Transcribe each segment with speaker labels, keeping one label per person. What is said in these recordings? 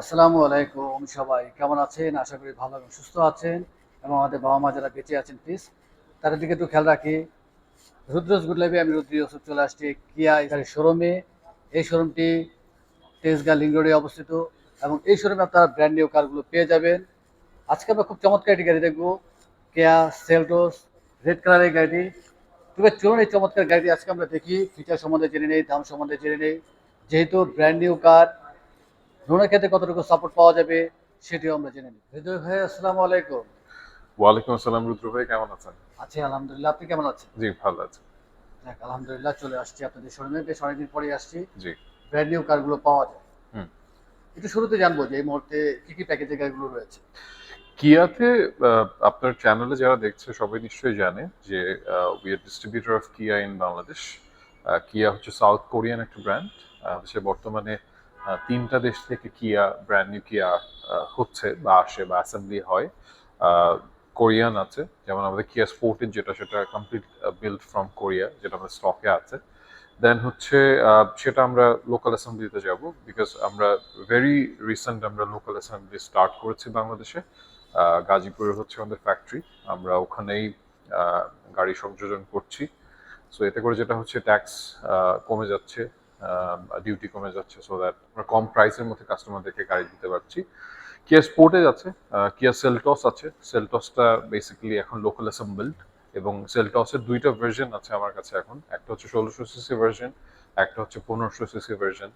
Speaker 1: আসসালামু আলাইকুম সবাই। কেমন আছেন? আশা করি ভালো এবং সুস্থ আছেন এবং আমাদের বাবা মা যারা বেঁচে আছেন প্লিজ তাদের দিকে একটু খেয়াল রাখি। রুদ্রস গুড আমি রুদ্র ইউসুফ চলে আসছি কিয়া গাড়ির শোরুমে এই শোরুমটি তেজগা লিঙ্গ রোডে অবস্থিত এবং এই শোরুমে আপনারা ব্র্যান্ড নিউ কারগুলো পেয়ে যাবেন। আজকে আমরা খুব চমৎকার একটি গাড়ি দেখব, কেয়া সেলটোস রেড কালারের গাড়ি তবে চলুন এই চমৎকার গাড়িটি আজকে আমরা দেখি। ফিচার সম্বন্ধে জেনে নেই, দাম সম্বন্ধে জেনে নেই। যেহেতু ব্র্যান্ড নিউ কার লোনের ক্ষেত্রে কতটুকু সাপোর্ট পাওয়া যাবে সেটিও আমরা জেনে নিই হৃদয় ভাই আসসালামু আলাইকুম।
Speaker 2: ওয়ালাইকুম আসসালাম রুদ্র ভাই কেমন আছেন?
Speaker 1: আছি আলহামদুলিল্লাহ। আপনি কেমন আছেন?
Speaker 2: জি ভালো আছি।
Speaker 1: যাক আলহামদুলিল্লাহ চলে আসছি আপনাদের শোরুমে বেশ অনেকদিন পরে আসছি।
Speaker 2: জি।
Speaker 1: ব্র্যান্ড নিউ কারগুলো পাওয়া যায়।
Speaker 2: হুম।
Speaker 1: একটু শুরুতে জানব যে এই মুহূর্তে কি কি প্যাকেজের গাড়িগুলো রয়েছে।
Speaker 2: কিয়াতে আপনার চ্যানেলে যারা দেখছে সবাই নিশ্চয়ই জানে যে we are distributor of Kia in Bangladesh Kia হচ্ছে সাউথ কোরিয়ান একটা ব্র্যান্ড সে বর্তমানে তিনটা দেশ থেকে কিয়া ব্র্যান্ড নিউ কিয়া হচ্ছে বা আসে বা অ্যাসেম্বলি হয়। কোরিয়ান আছে যেমন আমাদের কিয়া স্পোর্টের যেটা সেটা কমপ্লিট বিল্ড ফ্রম কোরিয়া যেটা আমাদের স্টকে আছে। দেন হচ্ছে সেটা আমরা লোকাল অ্যাসেম্বলিতে যাব বিকজ আমরা ভেরি রিসেন্ট আমরা লোকাল অ্যাসেম্বলি স্টার্ট করেছি বাংলাদেশে। আহ, গাজীপুরে হচ্ছে আমাদের ফ্যাক্টরি আমরা ওখানেই গাড়ি সংযোজন করছি। সো এতে করে যেটা হচ্ছে ট্যাক্স কমে যাচ্ছে। ডিউটি কমে যাচ্ছে সো দ্যাট আমরা কম প্রাইসের মধ্যে কাস্টমারদেরকে গাড়ি দিতে পারছি। কিয়া স্পোর্টেজ আছে কিয়া সেলটস আছে। সেলটসটা বেসিক্যালি এখন লোকাল অ্যাসেম্বলড এবং সেলটসের দুইটা ভার্সন আছে আমার কাছে এখন। একটা হচ্ছে ষোলোশো সিসি ভার্সন একটা হচ্ছে পনেরোশো সিসি ভার্সন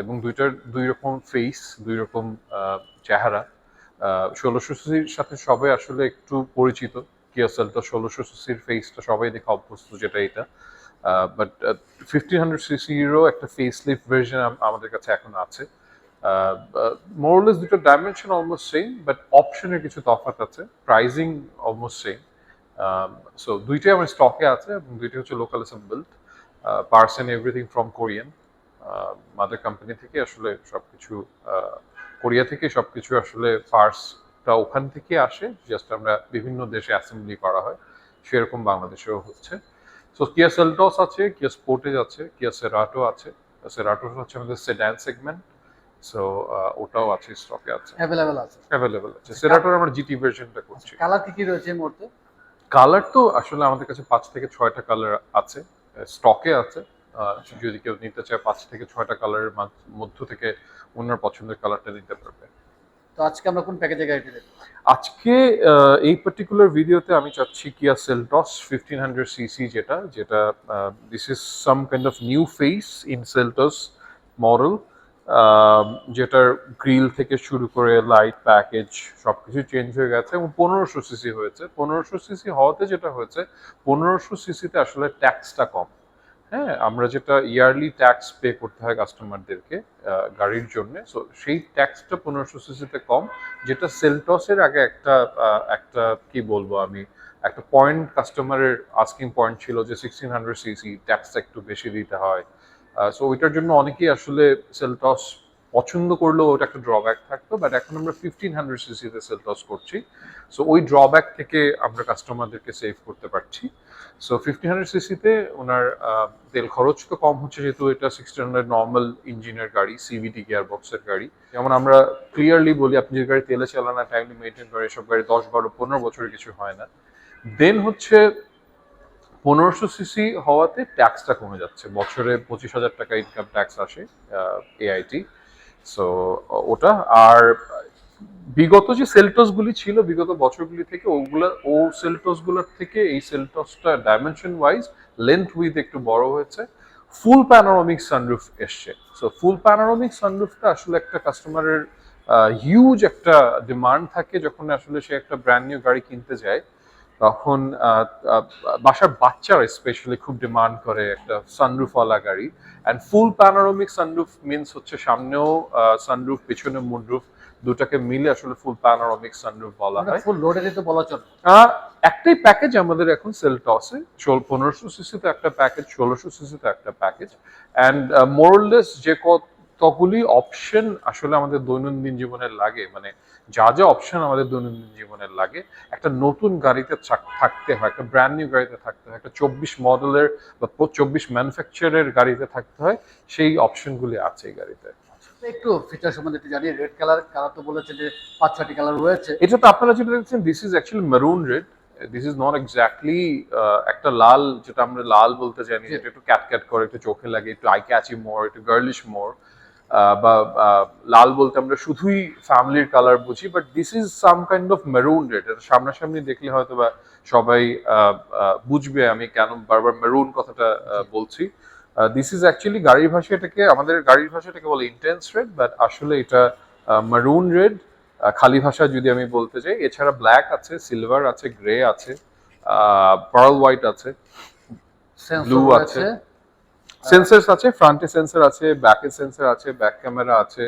Speaker 2: এবং দুইটার দুই রকম ফেস দুই রকম চেহারা। ষোলোশো সিসির সাথে সবাই আসলে একটু পরিচিত। কিয়া সেলটস ষোলোশো সিসির ফেসটা সবাই দেখে অভ্যস্ত যেটা এটা। বাট ফিফটিন হান্ড্রেড সিসিরও একটা ফেস লিফট ভার্সন আমাদের কাছে এখন আছে। মোরলেস দুটো ডাইমেনশন অলমোস্ট সেম বাট অপশনের কিছু তফাৎ আছে। প্রাইজিং অলমোস্ট সেম সো দুইটাই আমার স্টকে আছে এবং দুইটাই হচ্ছে local assembled parts and everything from Korean mother company থেকে আসলে সবকিছু আহ, কোরিয়া থেকে সবকিছু আসলে পার্সটা ওখান থেকে আসে। জাস্ট আমরা বিভিন্ন দেশে অ্যাসেম্বলি করা হয়। সেরকম বাংলাদেশেও হচ্ছে। সো কিয়া সেলটস আছে কিয়া স্পোর্টেজ আছে কিয়া সেরাটো আছে। সেরাটো হচ্ছে আমাদের সেডান সেগমেন্ট সো ওটাও আছে স্টকে আছে।
Speaker 1: অ্যাভেলেবেল আছে।
Speaker 2: অ্যাভেলেবেল আছে। সেরাটোর আমরা জিটি ভার্সনটা করছি।
Speaker 1: কালার কি কি রয়েছে এই মুহূর্তে?
Speaker 2: কালার তো আসলে আমাদের কাছে পাঁচ থেকে ছয়টা কালার আছে স্টকে আছে। যদি কেউ নিতে চায় পাঁচ থেকে ছয়টা কালারের মধ্য থেকে ওনার পছন্দের কালারটা নিতে পারবে।
Speaker 1: তো আজকে আমরা কোন প্যাকেজের গাড়িটি দেখব
Speaker 2: আজকে এই পার্টিকুলার ভিডিওতে আমি চাচ্ছি কিয়া সেলটস ফিফটিন হান্ড্রেড সিসি যেটা যেটা this is some kind of new face in Seltos model যেটার গ্রিল থেকে শুরু করে লাইট প্যাকেজ সব কিছু চেঞ্জ হয়ে গেছে এবং পনেরোশো সিসি হয়েছে। পনেরোশো সিসি হওয়াতে যেটা হয়েছে, পনেরোশো সিসিতে আসলে ট্যাক্সটা কম। হ্যাঁ আমরা যেটা ইয়ারলি ট্যাক্স পে করতে হয় কাস্টমারদেরকে গাড়ির জন্য সো সেই ট্যাক্সটা পনেরোশো সিসিতে কম, যেটা সেলটসের আগে একটা একটা কি বলব আমি, একটা পয়েন্ট কাস্টমারের আস্কিং পয়েন্ট ছিল যে সিক্সটিন হান্ড্রেড সিসি ট্যাক্সটা একটু বেশি দিতে হয়। সো ওইটার জন্য অনেকেই আসলে সেলটস পছন্দ করলেও ওটা একটা ড্রব্যাক থাকতো বাট এখন আমরা ফিফটিন হান্ড্রেড সিসিতে সেলটস করছি। সো ওই ড্রব্যাক থেকে আমরা কাস্টমারদেরকে সেভ করতে পারছি। সো ফিফটিন হান্ড্রেড সিসিতে ওনার তেল খরচ তো কম হচ্ছে যেহেতু এটা সিক্সটিন হান্ড্রেড নর্মাল ইঞ্জিনের গাড়ি সিভিটি গিয়ার বক্সের গাড়ি। যেমন আমরা ক্লিয়ারলি বলি, আপনি যে গাড়ি তেলে চালান না টাইমলি মেনটেন করে এসব গাড়ি দশ, বারো, পনেরো বছরের কিছু হয় না। দেন হচ্ছে পনেরোশো সিসি হওয়াতে ট্যাক্সটা কমে যাচ্ছে। বছরে পঁচিশ হাজার টাকা ইনকাম ট্যাক্স আসে এআইটি সো ওটা আর বিগত যে সেলটস গুলি ছিল, বিগত বছরগুলি থেকে ওগুলো, ও সেলটসগুলোর থেকে এই সেলটসটা ডাইমেনশন ওয়াইজ লেন্থ উইথ একটু বড় হয়েছে। ফুল প্যানোরামিক সানরুফ এসছে। সো ফুল প্যানোরামিক সানরুফটা আসলে একটা কাস্টমারের হিউজ একটা ডিমান্ড থাকে যখন আসলে সে একটা ব্র্যান্ড নিউ গাড়ি কিনতে যায়। তখন বাসার বাচ্চারা স্পেশালি খুব ডিমান্ড করে একটা সানরুফওয়ালা গাড়ি। And full panoramic sunroof means হচ্ছে সামনেও সানরুফ পিছনে মুনরুফ দুটাকে মিলে আসলে ফুল প্যানোরামিক সানরুফ বলা হয়।
Speaker 1: ফুল লোডেরই তো বলা চলে।
Speaker 2: একটাই প্যাকেজ আমাদের এখন সেল টসে পনেরোশো সিসিতে একটা প্যাকেজ ষোলোশো সিসিতে একটা প্যাকেজ অ্যান্ড মোরলেস যে কতগুলি অপশন আসলে আমাদের দৈনন্দিন জীবনের লাগে। মানে যা যা অপশন আমাদের দৈনন্দিন জীবনের লাগে। একটা নতুন গাড়িতে থাক- থাকতে হয় একটা ব্র্যান্ড নিউ গাড়িতে থাকতে হয় একটা চব্বিশ মডেলের বা চব্বিশ ম্যানুফ্যাকচারের গাড়িতে থাকতে হয় সেই অপশনগুলি আছে এই গাড়িতে।
Speaker 1: একটু ফিচার সম্বন্ধে একটু জানি রেড কালার কালার তো বলেছে যে পাঁচ ছয়টি কালার রয়েছে।
Speaker 2: এটা তো আপনারা যেটা দেখছেন this is actually maroon red this is not exactly একটা লাল যেটা আমরা লাল বলতে জানি। যেটা একটু ক্যাট ক্যাট করে একটু চোখে লাগে একটু আই ক্যাচি মোর একটু গার্লিশ মোর বা লাল বলতে আমরা শুধুই ফ্যামিলির কালার বুঝি but this is some kind of maroon red এটা সামনাসামনি দেখলে হয়তো বা সবাই বুঝবে আমি কেন বারবার মেরুন কথাটা বলছি। দিস ইজ অ্যাকচুয়ালি গাড়ির ভাষা এটাকে আমাদের গাড়ির ভাষা এটাকে বলে ইন্টেন্স রেড বাট আসলে এটা মেরুন রেড খালি ভাষা যদি আমি বলতে চাই এছাড়া ব্ল্যাক আছে সিলভার আছে গ্রে আছে পার্ল হোয়াইট আছে
Speaker 1: রয়েছে।
Speaker 2: আছে। সেন্সরস আছে ফ্রন্টে সেন্সর আছে ব্যাকে সেন্সর আছে ব্যাক ক্যামেরা আছে।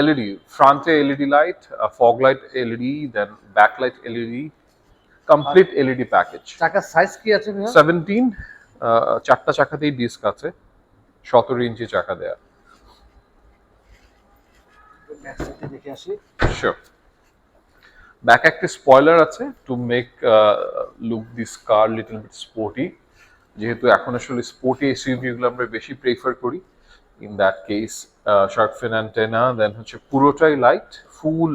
Speaker 2: এলইডি ফ্রন্টে LED light fog light LED then back light LED complete LED package
Speaker 1: চাকার সাইজ কি আছে ভাইয়া?
Speaker 2: সেভেন্টিন চারটা চাকাতেই ডিস্ক আছে সতেরো ইঞ্চি চাকা দেয়া।
Speaker 1: দেখে আসি.
Speaker 2: ব্যাক একটা স্পয়লার আছে to make look this car little bit sporty যেহেতু এখন আসলে স্পোর্টি এসইউভি গুলো আমরা বেশি প্রেফার করি in that case shark fin antenna then হচ্ছে পুরোটাই লাইট ফুল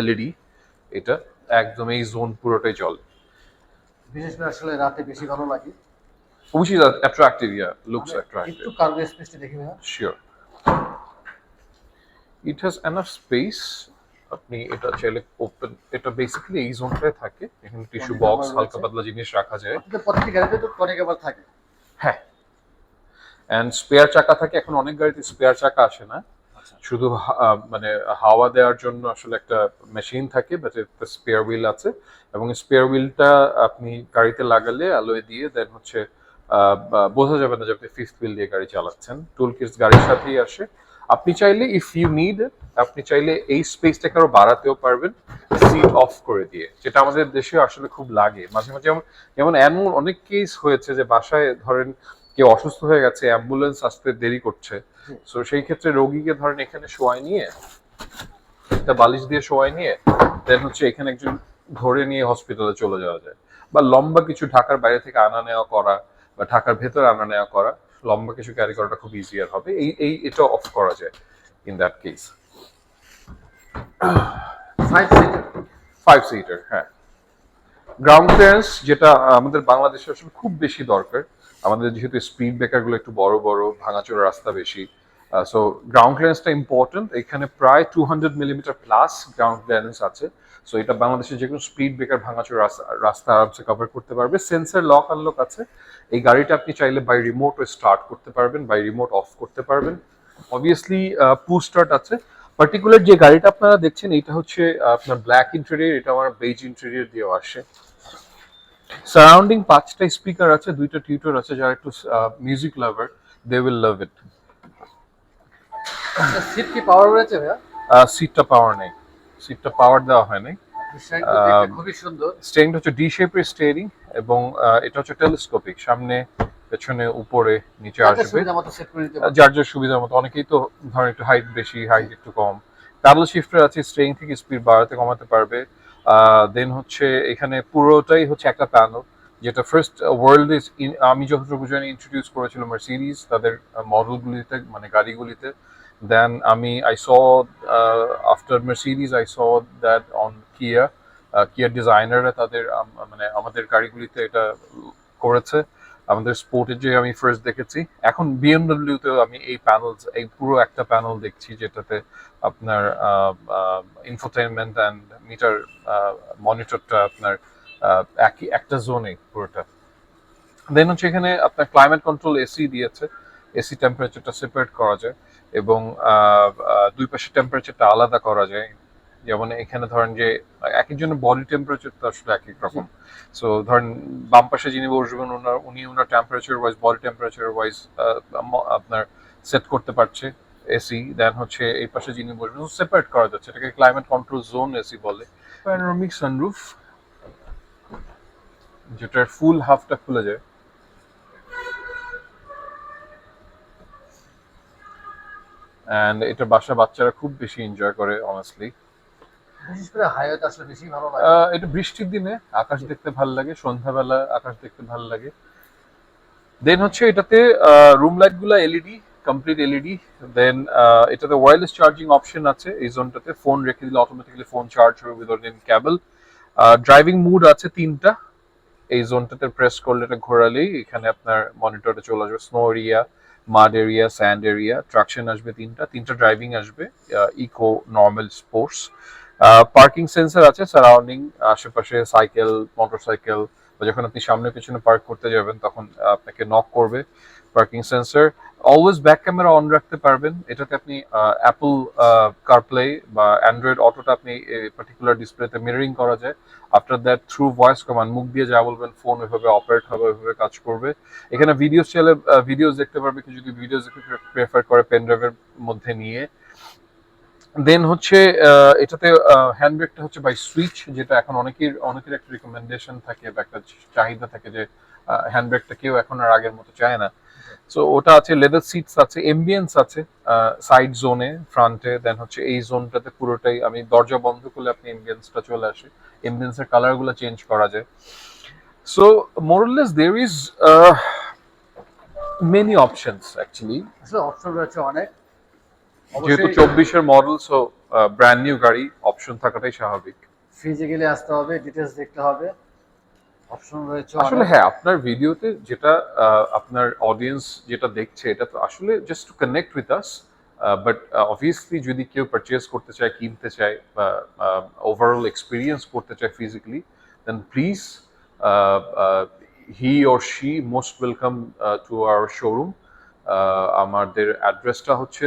Speaker 2: এলইডি এটা একদম এই জোন পুরোটাই চলে
Speaker 1: বিশেষ করে আসলে রাতে বেশি ভালো লাগে।
Speaker 2: Which is attractive yeah looks
Speaker 1: একটু কার্গো স্পেসটা দেখি ভাইয়া।
Speaker 2: Sure. It has enough space আপনি এটা চাইলে ওপেন এটা বেসিক্যালি এই জোনটায় থাকে। এখানে টিস্যু বক্স হালকা পাতলা জিনিস রাখা যায়।
Speaker 1: প্রত্যেকটি গাড়িতে তো টনিক আবার থাকে।
Speaker 2: হ্যাঁ। এন্ড স্পেয়ার চাকা থাকে এখন অনেক গাড়িতে স্পেয়ার চাকা আসে না।
Speaker 1: আচ্ছা।
Speaker 2: শুধু মানে হাওয়া দেওয়ার জন্য আসলে একটা মেশিন থাকে বাট একটা স্পেয়ার হুইল আছে। এবং স্পেয়ার হুইলটা আপনি গাড়িতে লাগালে অ্যালোয় দিয়ে দেন হচ্ছে আহ, বোঝা যাবে না যে আপনি ফিফথ হুইল দিয়ে গাড়ি চালাচ্ছেন। টুল কিটস গাড়ির সাথেই আসে। আপনি চাইলে ইফ ইউ নিড আপনি চাইলে এই স্পেসটাকে আরও বাড়াতেও পারবেন। সিট অফ করে দিয়ে যেটা আমাদের দেশে আসলে খুব লাগে। মাঝে মাঝে যেমন যেমন এমন অনেক কেস হয়েছে যে বাসায় ধরেন কেউ অসুস্থ হয়ে গেছে অ্যাম্বুলেন্স আসতে দেরি করছে। সো সেই ক্ষেত্রে রোগীকে ধরেন এখানে শোয়াই নিয়ে একটা বালিশ দিয়ে শোয়াই নিয়ে দেন হচ্ছে এখানে একজন ধরে নিয়ে হসপিটালে চলে যাওয়া যায়। বা লম্বা কিছু ঢাকার বাইরে থেকে আনা নেওয়া করা বা ঢাকার ভেতরে আনা নেওয়া করা। লম্বা কিছু ক্যারি করাটা খুব ইজিয়ার হবে। এই এই এটা অফ করা যায় in that case
Speaker 1: five seater
Speaker 2: five seater হ্যাঁ। গ্রাউন্ড ক্লিয়ারেন্স যেটা আমাদের বাংলাদেশে আসলে খুব বেশি দরকার। আমাদের যেহেতু স্পিড ব্রেকারগুলো একটু বড় বড় ভাঙাচোরা রাস্তা বেশি। সো গ্রাউন্ড ক্লিয়ারেন্সটা ইম্পর্টেন্ট এখানে প্রায় two hundred millimetre plus ground clearance আছে। সো এটা বাংলাদেশে যে কোনো স্পিড ব্রেকার ভাঙাচোরা রাস্তা রাস্তা আরামসে কভার করতে পারবে। সেন্সার লক আনলক আছে। এই গাড়িটা আপনি চাইলে বাই রিমোটও স্টার্ট করতে পারবেন বাই রিমোট অফ করতে পারবেন। অবভিয়াসলি পু স্টার্ট আছে। পার্টিকুলার যে গাড়িটা আপনারা দেখছেন এটা হচ্ছে আপনার ব্ল্যাক ইন্টেরিয়ার এটা আমার বেজ ইন্টেরিয়ার দিয়েও আসে। সারাউন্ডিং পাঁচটা স্পিকার আছে দুইটা টিউটর আছে যারা একটু music lover they will love it
Speaker 1: seat কি পাওয়ার রয়েছে ভাইয়া?
Speaker 2: সিটটা পাওয়ার নেই। সিটটা পাওয়ার দেওয়া হয় নাই।
Speaker 1: খুবই সুন্দর।
Speaker 2: হচ্ছে ডি শেপের স্টেরিং এবং এটা হচ্ছে টেলিস্কোপিক সামনে পেছনে উপরে নিচে আসবে।
Speaker 1: সুবিধা
Speaker 2: যার যার সুবিধার মতো অনেকেই তো ধরেন একটু হাইট বেশি হাইট একটু কম। প্যাডেল শিফটার আছে স্ট্রেইন থেকে স্পিড বাড়াতে কমাতে পারবে। দেন হচ্ছে এখানে পুরোটাই হচ্ছে একটা প্যানেল যেটা ফার্স্ট ওয়ার্ল্ড ইজ আমি যতটুকু জানি ইন্ট্রোডিউস করেছিল সিরিজ তাদের মডেলগুলিতে মানে গাড়িগুলিতে। দেন আমি I saw after Mercedes I saw that on Kia কিয়ার ডিজাইনাররা তাদের, আম- মানে আমাদের গাড়িগুলিতে এটা করেছে। আমাদের স্পোর্টের যে আমি ফার্স্ট দেখেছি। এখন বিএমডব্লিউতেও আমি এই প্যানেলস এই পুরো একটা প্যানেল দেখছি যেটাতে আপনার ইনফোটেনমেন্ট অ্যান্ড মিটার মনিটরটা আপনার একই একটা জোনে পুরোটা। দেন হচ্ছে এখানে আপনার ক্লাইমেট কন্ট্রোল এসি দিয়েছে। এসি টেম্পারেচারটা সেপারেট করা যায়। এবং দুই পাশে টেম্পারেচারটা আলাদা করা যায়। যেমন এখানে ধরেন যে, এক একজনের বডি টেম্পারেচার তো আসলে এক এক রকম। সো ধরেন বাম পাশে যিনি বসবেন ওনার উনি ওনার temperature wise body temperature wise আপনার সেট করতে পারছে এসি দেন হচ্ছে এই পাশে যিনি বসবেন সেপারেট করা যাচ্ছে। এটাকে ক্লাইমেট কন্ট্রোল জোন এসি বলে। প্যানোরামিক সানরুফ যেটার ফুল হাফটা খুলে যায়। অ্যান্ড এটা বাসা বাচ্চারা খুব বেশি এনজয় করে অনেস্টলি
Speaker 1: বিশেষ করে হাইওয়েতে আসলে বেশি ভালো লাগে।
Speaker 2: এটা বৃষ্টির দিনে আকাশ দেখতে ভালো লাগে সন্ধ্যাবেলা আকাশ দেখতে ভালো লাগে। দেন হচ্ছে এটাতে রুম লাইটগুলা এলইডি কমপ্লিট এলইডি দেন এটাতে ওয়্যারলেস চার্জিং অপশন আছে এই জোনটাতে ফোন রেখে দিলে অটোমেটিক্যালি ফোন চার্জ হবে without any cable driving mode আছে তিনটা। এই জোনটাতে প্রেস করলে এটা ঘোরালেই এখানে আপনার মনিটরে চলে আসবে snow area mud area sand area traction আসবে তিনটা তিনটা ড্রাইভিং আসবে eco normal sports parking sensor আছে সারাউন্ডিং আশেপাশে সাইকেল মোটরসাইকেল যখন আপনি সামনে পিছনে পার্ক করতে যাবেন, তখন আপনাকে নক করবে। Parking sensor always back camera on রাখতে পারবেন। এটাতে আপনি অ্যাপল কারপ্লে বা অ্যান্ড্রয়েড অটোটা আপনি পার্টিকুলার ডিসপ্লেতে মিররিং করা যায়। After that through voice command মুখ দিয়ে যা বলবেন ফোন ওইভাবে অপারেট হবে, ওইভাবে কাজ করবে। এখানে ভিডিও চাইলে ভিডিওস দেখতে পারবে কেউ যদি ভিডিওস প্রেফার করে পেন ড্রাইভের মধ্যে নিয়ে। দেন হচ্ছে এটাতে হ্যান্ড ব্রেকটা হচ্ছে বাই সুইচ যেটা এখন অনেকের অনেকের একটা রিকমেন্ডেশন থাকে বা একটা চাহিদা থাকে যে হ্যান্ড ব্রেকটা কেউ এখন আর আগের মতো চায় না। সো ওটা আছে লেদার সিটস আছে এমবিয়েন্স আছে সাইড জোনে ফ্রন্টে দেন হচ্ছে এই জোনটাতে পুরোটাই আমি দরজা বন্ধ করলে আপনি এমবিয়েন্সটা চলে আসে। এমবিয়েন্সের কালারগুলো চেঞ্জ করা যায়। So more less there is many options actually
Speaker 1: option রয়েছে অনেক।
Speaker 2: যেহেতু চব্বিশের মডেল সো ব্র্যান্ড নিউ গাড়ি অপশন থাকাটাই স্বাভাবিক।
Speaker 1: ফিজিক্যালি আসতে হবে ডিটেলস দেখতে হবে। অপশন রয়েছে
Speaker 2: আসলে হ্যাঁ আপনার ভিডিওতে যেটা আপনার অডিয়েন্স যেটা দেখছে এটা তো আসলে just to connect with us but obviously যদি কেউ পারচেজ করতে চায় কিনতে চায় বা ওভারঅল এক্সপিরিয়েন্স করতে চায় physically then please he or she most welcome to our showroom আমাদের অ্যাড্রেসটা হচ্ছে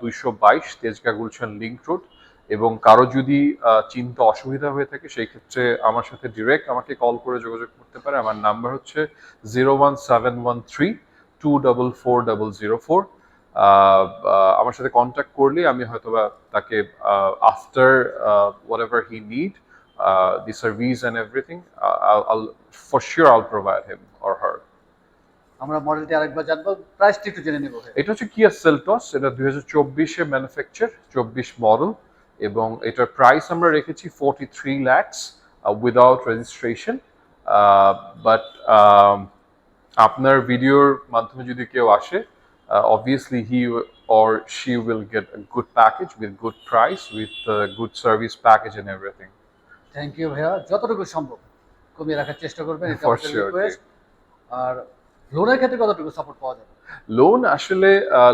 Speaker 2: দুইশো বাইশ তেজগা গুলশান লিঙ্ক রোড এবং কারও যদি চিন্তা অসুবিধা হয়ে থাকে সেই ক্ষেত্রে আমার সাথে ডিরেক্ট আমাকে কল করে যোগাযোগ করতে পারে। আমার নাম্বার হচ্ছে zero one seven one three two double four double zero four আমার সাথে কন্ট্যাক্ট করলে আমি হয়তোবা তাকে after whatever he need the service and everything for sure I'll provide him or her
Speaker 1: আমরা মডেলটি আরেকবার জানব প্রাইসটি একটু জেনে নেব
Speaker 2: এটা হচ্ছে কিয়া সেলটস এটা দুই হাজার চব্বিশে ম্যানুফ্যাকচার চব্বিশ মডেল এবং এটার প্রাইস আমরা রেখেছি forty three lakhs without registration but আপনার ভিডিওর মাধ্যমে যদি কেউ আসে obviously he or she will get good package package with price price with service package and everything.
Speaker 1: Thank you ভাইয়া। যতটুকু সম্ভব কমিয়ে রাখার চেষ্টা করবেন এটা। আর লোনের ক্ষেত্রে কতটুকু সাপোর্ট পাওয়া যাবে
Speaker 2: লোন আসলে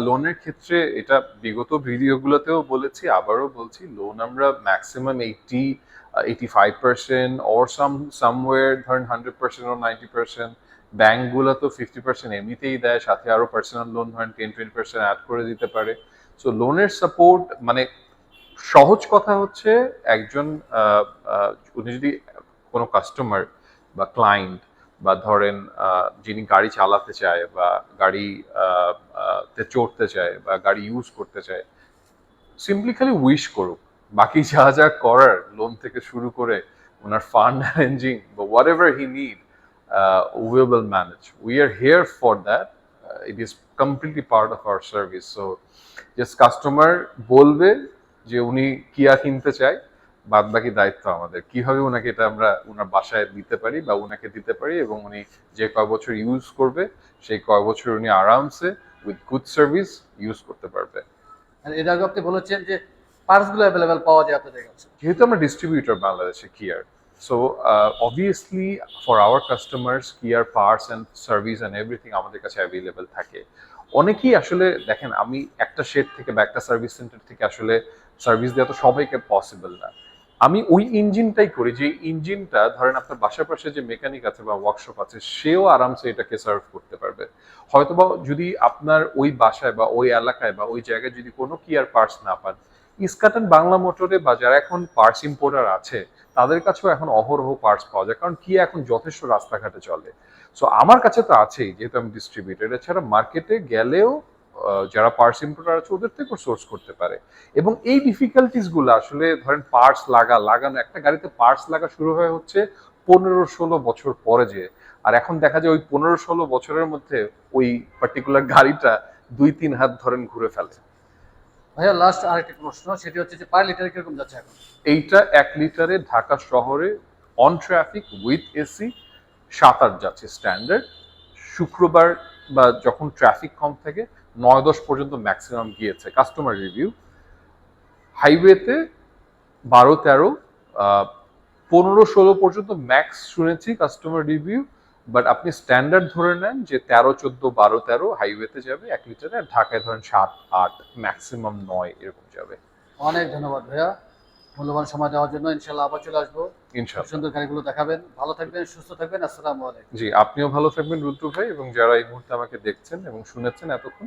Speaker 2: লোনের ক্ষেত্রে এটা বিগত ভিডিওগুলোতেও বলেছি, আবারও বলছি লোন আমরা maximum eighty eighty five percent or some somewhere ধরেন হান্ড্রেড পার্সেন্ট ও নাইনটি পার্সেন্ট ব্যাঙ্কগুলো তো ফিফটি পার্সেন্ট এমনিতেই দেয়, সাথে আরও পার্সোনাল লোন ধরেন টেন টোয়েন্টি পার্সেন্ট অ্যাড করে দিতে পারে। সো লোনের সাপোর্ট মানে সহজ কথা হচ্ছে একজন উনি যদি কোনো কাস্টমার বা ক্লায়েন্ট বা ধরেন যিনি গাড়ি চালাতে চায় বা গাড়ি তে চড়তে চায় বা গাড়ি ইউজ করতে চায় সিম্পলি খালি উইশ করুক। বাকি যা যা করার লোন থেকে শুরু করে ওনার ফান্ড অ্যারেঞ্জিং বা whatever he need we will manage we are here for that it is completely part of our service so just customer বলবে যে উনি কিয়া কিনতে চায় বাদ বাকি দায়িত্ব আমাদের। কীভাবে ওনাকে এটা আমরা ওনার বাসায় দিতে পারি বা ওনাকে দিতে পারি এবং উনি যে কয় বছর ইউজ করবে সেই কয় বছর উনি আরামসে উইথ গুড সার্ভিস ইউজ করতে পারবে।
Speaker 1: এর আগে আপনি বলেছেন যে পার্টসগুলো অ্যাভেলেবেল পাওয়া যায় আপনাদের কাছে।
Speaker 2: যেহেতু আমরা ডিস্ট্রিবিউটর বাংলাদেশে কিয়ার so obviously for our customers Keir parts and service and everything আমাদের কাছে অ্যাভেলেবেল থাকে। অনেকেই আসলে দেখেন আমি একটা শেড থেকে বা একটা সার্ভিস সেন্টার থেকে আসলে সার্ভিস দেওয়া তো সবাইকে পসিবল না। আমি ওই ইঞ্জিনটাই করি, যে ইঞ্জিনটা ধরেন আপনার বাসার পাশে যে মেকানিক আছে বা ওয়ার্কশপ আছে, সেও আরামসে এটাকে সার্ভ করতে পারবে। হয়তোবা যদি আপনার ওই বাসায় বা ওই এলাকায় বা ওই জায়গায় যদি কোনো কিয়ার পার্টস না পান, ইস্কাটন বাংলা মোটরে বা যারা এখন পার্টস ইম্পোর্টার আছে, তাদের কাছেও এখন অহরহ পার্টস পাওয়া যায়, কারণ কি এখন যথেষ্ট রাস্তাঘাটে চলে। সো আমার কাছে তো আছেই, যেহেতু আমি ডিস্ট্রিবিউটার এছাড়া মার্কেটে গেলেও যারা পার্টস ইম্পোর্টার আছে ওদের থেকেও সোর্স করতে পারে। এবং এই ডিফিকাল্টিসগুলো আসলে ধরেন পার্টস লাগা লাগানো একটা গাড়িতে পার্টস লাগা শুরু হয়ে হচ্ছে পনেরো ষোলো বছর পরে যে আর এখন দেখা যায় ওই পনেরো ষোলো বছরের মধ্যে ওই পার্টিকুলার গাড়িটা দুই তিন হাত ধরেন ঘুরে ফেলে।
Speaker 1: ভাইয়া লাস্ট আরেকটি প্রশ্ন সেটি হচ্ছে যে পার লিটার কীরকম যাচ্ছে এখন?
Speaker 2: এইটা এক লিটারে ঢাকা শহরে অন ট্রাফিক উইথ এসি সাত আট যাচ্ছে স্ট্যান্ডার্ড শুক্রবার বা যখন ট্রাফিক কম থাকে নয় দশ পর্যন্ত ম্যাক্সিমাম গিয়েছে। কাস্টমার রিভিউ হাইওয়েতে বারো তেরো পনেরো ষোলো পর্যন্ত ম্যাক্স শুনেছি কাস্টমার রিভিউ বাট আপনি স্ট্যান্ডার্ড ধরে নেন যে তেরো চোদ্দ বারো তেরো হাইওয়েতে যাবে এক লিটারে আর ঢাকায় ধরেন সাত আট ম্যাক্সিমাম নয় এরকম যাবে।
Speaker 1: অনেক ধন্যবাদ ভাইয়া। মূল্যবান সময় দেওয়ার জন্য ইনশাল্লাহ আবার চলে আসব।
Speaker 2: ইনশাল্লাহ
Speaker 1: সুন্দর গাড়িগুলো দেখাবেন। ভালো থাকবেন সুস্থ থাকবেন। আসসালামু আলাইকুম।
Speaker 2: জি আপনিও ভালো থাকবেন রুদ্র ভাই এবং যারা এই মুহূর্তে আমাকে দেখছেন এবং শুনেছেন এতক্ষণ